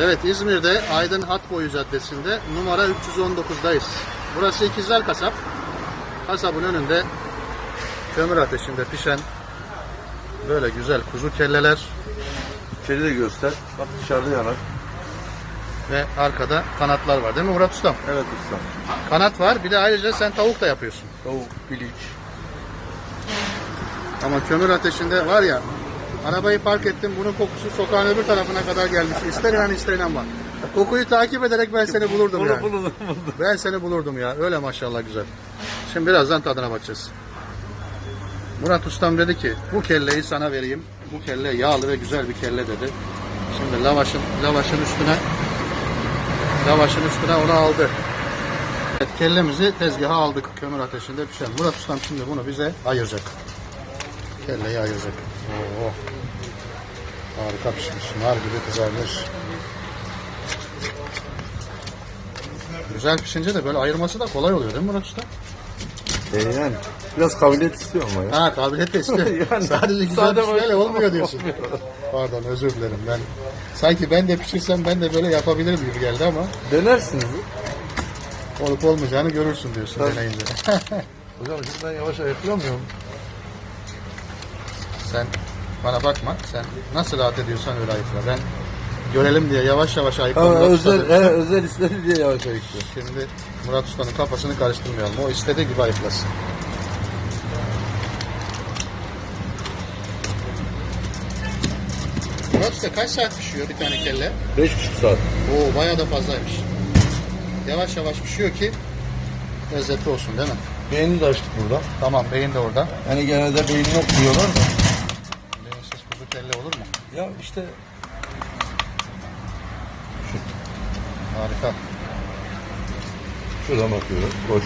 Evet İzmir'de Aydın Hatboyu Caddesi'nde numara 319'dayız. Burası İkizler Kasap. Kasabın önünde kömür ateşinde pişen böyle güzel kuzu kelleler İçeri de göster. Bak dışarıda yanar. ve arkada kanatlar var değil mi Murat Ustam? Evet usta. Kanat var bir de ayrıca sen tavuk da yapıyorsun. Tavuk, piliç. Ama kömür ateşinde var ya arabayı park ettim bunun kokusu sokağın öbür tarafına kadar gelmiş. İster inan ister inanma. Kokuyu takip ederek ben seni bulurdum Bunu yani. Ben seni bulurdum ya. Öyle maşallah güzel. Şimdi birazdan tadına bakacağız. Murat Ustam dedi ki bu kelleyi sana vereyim. Bu kelle yağlı ve güzel bir kelle dedi. Şimdi lavaşın lavaşın üstüne lavaşın üstüne onu aldı. Evet, kellemizi tezgaha aldık kömür ateşinde pişen. Murat Ustam şimdi bunu bize ayıracak. Kelleyi ayıracak. Oo. Harika pişmiş. Nar gibi kızarmış. Güzel pişince de böyle ayırması da kolay oluyor değil mi Murat Usta? E yani biraz kabiliyet istiyor ama ya. Ha kabiliyet de istiyor. Yani Sadece güzel sade pişmeyle olmuyor diyorsun. olmuyor. Pardon özür dilerim ben. Sanki ben de pişirsem ben de böyle yapabilirim gibi geldi ama Denersiniz. olup olmayacağını görürsün diyorsun Tabii. deneyince. Hocam şimdi ben yavaş ayıklamıyorum. Sen bana bakma. Sen nasıl rahat ediyorsan öyle ayıkla. Ben görelim diye yavaş yavaş ayıkladım. Özel, he, özel istedi diye yavaş ayıklıyor. Şimdi Murat Usta'nın kafasını karıştırmayalım. O istediği gibi ayıklasın. Murat Usta kaç saat pişiyor bir tane kelle? Beş buçuk saat. Oo bayağı da fazlaymış. Yavaş yavaş pişiyor ki lezzetli olsun değil mi? Beynini de açtık burada. Tamam beyin de orada. Yani genelde beyin yok diyorlar da. Kelle olur mu? Ya işte Harika. şuradan bakıyoruz. Boş.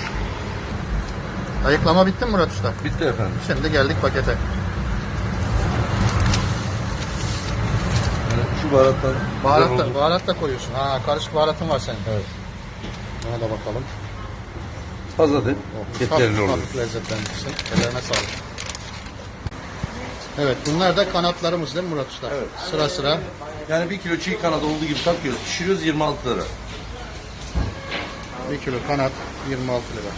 Ayıklama bitti mi Murat Usta? Bitti efendim. Şimdi geldik pakete. Yani şu baharatlar Baharat da, baharat da koyuyorsun. Ha karışık baharatın var senin. Evet. Ona da bakalım. Fazla değil. Hafif- Yeterli olur. Hafif lezzetlenmişsin. Ellerine sağlık. Evet bunlar da kanatlarımız değil mi Murat Usta? Evet. Sıra sıra. Yani bir kilo çiğ kanat olduğu gibi takıyoruz. Pişiriyoruz 26 lira. 1 kilo kanat 26 lira.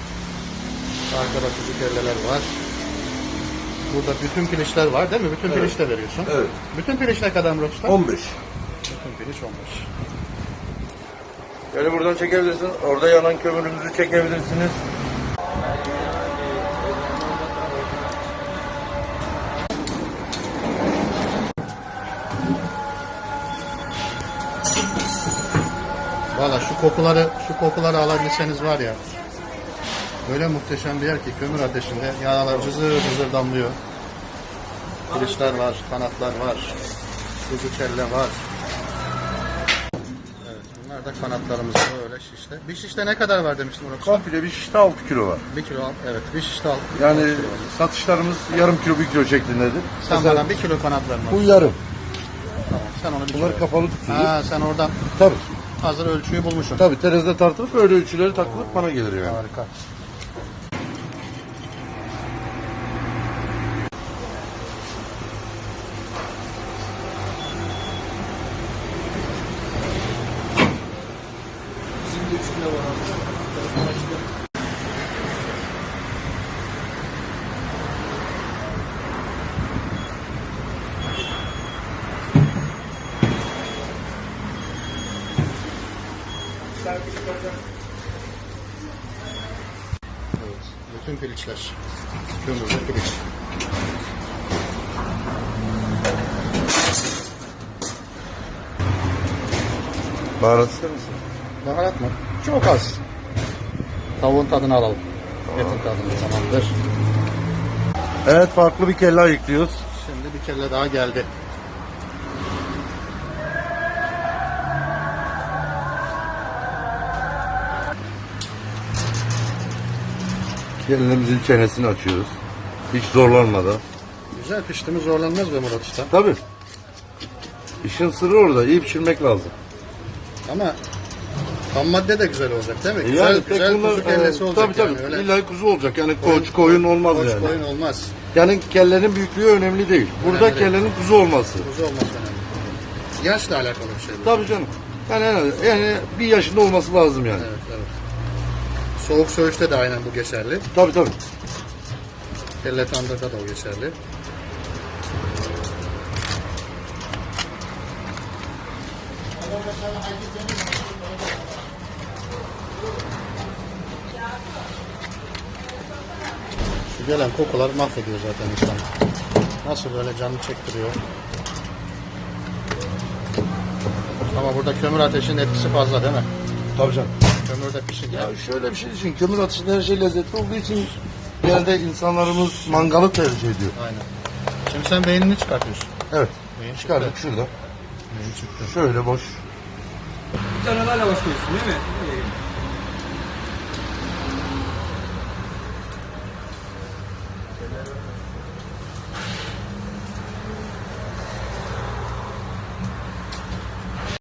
Arkada kuzu kelleler var. Burada bütün piliçler var değil mi? Bütün Evet. piliç de veriyorsun. Evet. Bütün piliç ne kadar Murat Usta? 15. Bütün piliç 15. Böyle buradan çekebilirsiniz. Orada yanan kömürümüzü çekebilirsiniz. Valla şu kokuları, şu kokuları alabilseniz var ya. Böyle muhteşem bir yer ki kömür ateşinde yağlar cızır cızır damlıyor. Piliçler var, kanatlar var. Kuzu kelle var. Evet, bunlar da kanatlarımız böyle şişte. Bir şişte ne kadar var demiştim Murat Usta? Komple bir şişte 6 kilo var. Bir kilo al. Evet, bir şişte al. Yani satışlarımız yarım kilo bir kilo şeklindedir. Sen Mesela bana bir kilo kanat ver. Murat. bu yarım. Tamam, sen onu bir Bunları kilo. kapalı tutuyoruz. Ha, sen oradan Tabii. Hazır ölçüyü bulmuşsun. Tabii terazide tartılıp öyle ölçüleri takılıp bana gelir yani. Harika. Evet, bütün piliçler. Kömürde piliç. Baharat ister misin? Baharat mı? Çok az. Tavuğun tadını alalım. Etin tadını tamamdır. Evet farklı bir kelle ayıklıyoruz. Şimdi bir kelle daha geldi. Kellemizin çenesini açıyoruz. Hiç zorlanmadan. Güzel pişti mi zorlanmaz be Murat Usta. Tabii. İşin sırrı orada. İyi pişirmek lazım. Ama ham madde de güzel olacak değil mi? Güzel yani güzel bunlar, kuzu kellesi e, olacak tabii, tabii. yani. Öyle İlla kuzu olacak. Yani koç, koyun olmaz koç yani. koyun olmaz. Yani kellenin büyüklüğü önemli değil. Burada Önemli değil. kellenin kuzu olması. Kuzu olmaz önemli. Yaşla alakalı bir şey. Tabii canım. Yani, yani, yani bir yaşında olması lazım yani. Evet, evet. Soğuk söğüşte de aynen bu geçerli. Tabii tabii. Kelle tandırda da o geçerli. Şu gelen kokular mahvediyor zaten insan. Nasıl böyle canını çektiriyor. Ama burada kömür ateşinin etkisi fazla değil mi? Tabii canım. Kömürde pişince. Ya şöyle bir şey düşün. Kömür ateşinde her şey lezzetli olduğu için genelde insanlarımız mangalı tercih ediyor. Aynen. Şimdi sen beynini çıkartıyorsun. Evet. Beyin Çıkardık şurada. Beyin çıktı. Şöyle boş. Bir tane daha lavaş koyuyorsun değil mi?